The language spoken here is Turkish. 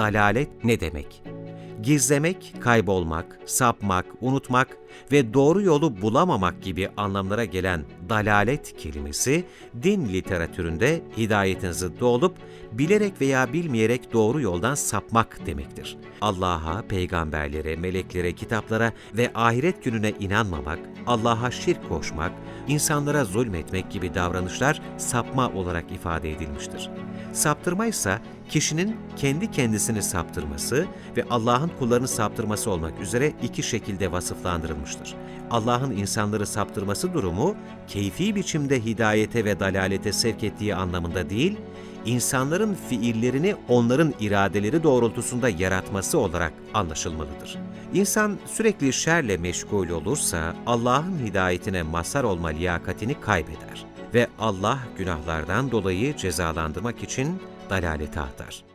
dalalet ne demek? Gizlemek, kaybolmak, sapmak, unutmak ve doğru yolu bulamamak gibi anlamlara gelen dalalet kelimesi, din literatüründe hidayetin zıddı olup, bilerek veya bilmeyerek doğru yoldan sapmak demektir. Allah'a, peygamberlere, meleklere, kitaplara ve ahiret gününe inanmamak, Allah'a şirk koşmak, insanlara zulmetmek gibi davranışlar sapma olarak ifade edilmiştir. Saptırma ise kişinin kendi kendisini saptırması ve Allah'ın kullarını saptırması olmak üzere iki şekilde vasıflandırılmıştır. Allah'ın insanları saptırması durumu, keyfi biçimde hidayete ve dalalete sevk ettiği anlamında değil, insanların fiillerini onların iradeleri doğrultusunda yaratması olarak anlaşılmalıdır. İnsan sürekli şerle meşgul olursa Allah'ın hidayetine mazhar olma liyakatini kaybeder ve Allah günahlardan dolayı cezalandırmak için dalalete atar.